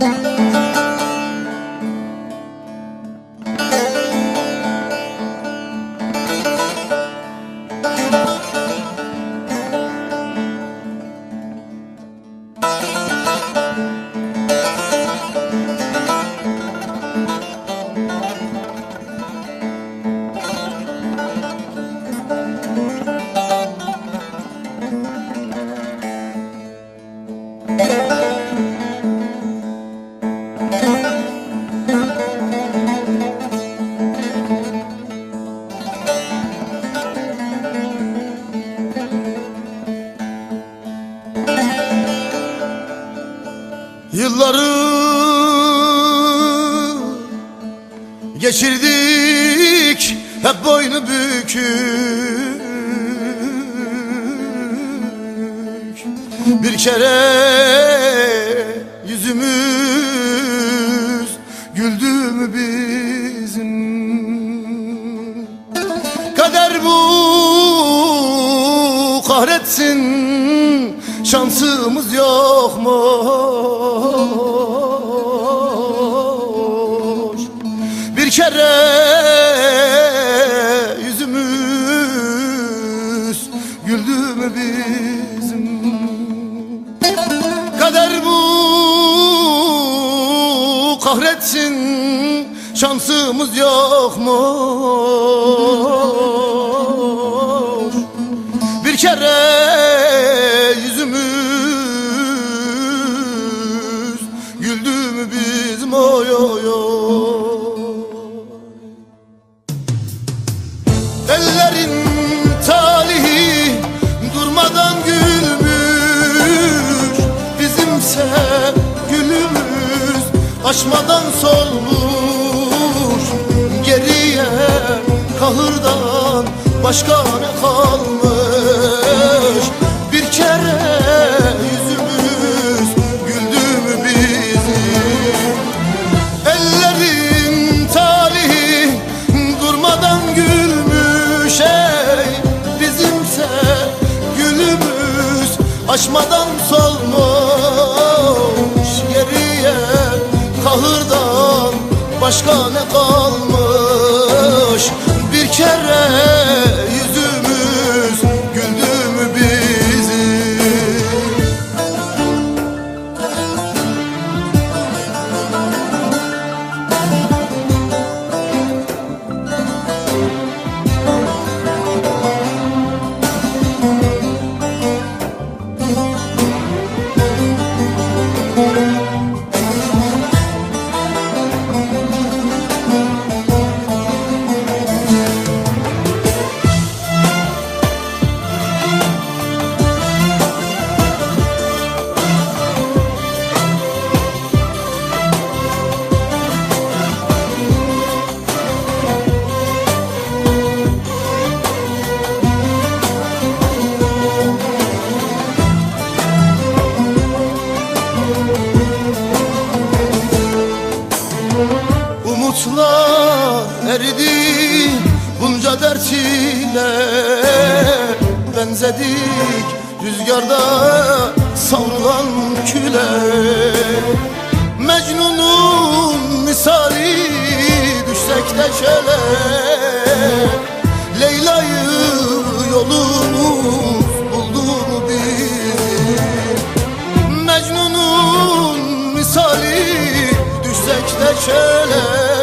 Thank Yılları geçirdik hep boynu bükük. Bir kere yüzümüz güldü mü bizim? Kader bu kahretsin Şansımız yokmuş Bir kere yüzümüz güldü mü bizim? Kader bu kahretsin Şansımız yokmuş Bir kere Ellerin talihi durmadan gülmüş. Bizimse gülümüz açmadan solmuş. Geriye kahırdan başka ne kalmış açmadan solmuş Geriye kahırdan başka ne kalmış? Bir kere Umutlar eridi bunca dert ile. Benzedik rüzgarda savrulan küle. Mecnun'un misali düşsek de çele Leyla'yı yolumuz buldu mu bizim Mecnun'un misali düşsek de çöle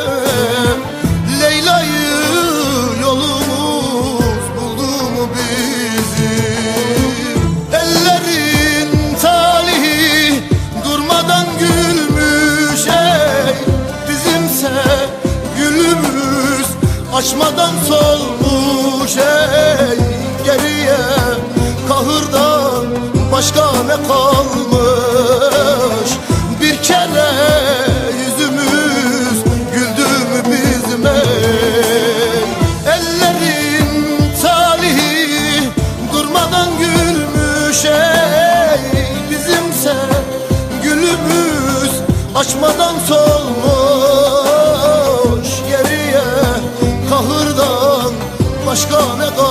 açmadan solmuş ey Geriye kahırdan başka ne kalmış? Bir kere yüzümüz güldü mü bizim ey? Ellerin talihi durmadan gülmüş ey. Bizimse gülümüz açmadan solmuş shko në go